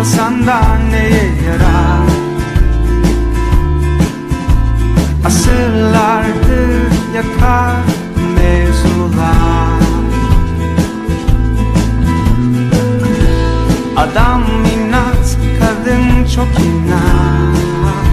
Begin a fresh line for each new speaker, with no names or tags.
olsan da anneye yarar. Asırlardır yakar mevzular. Adam inat, kadın çok inat.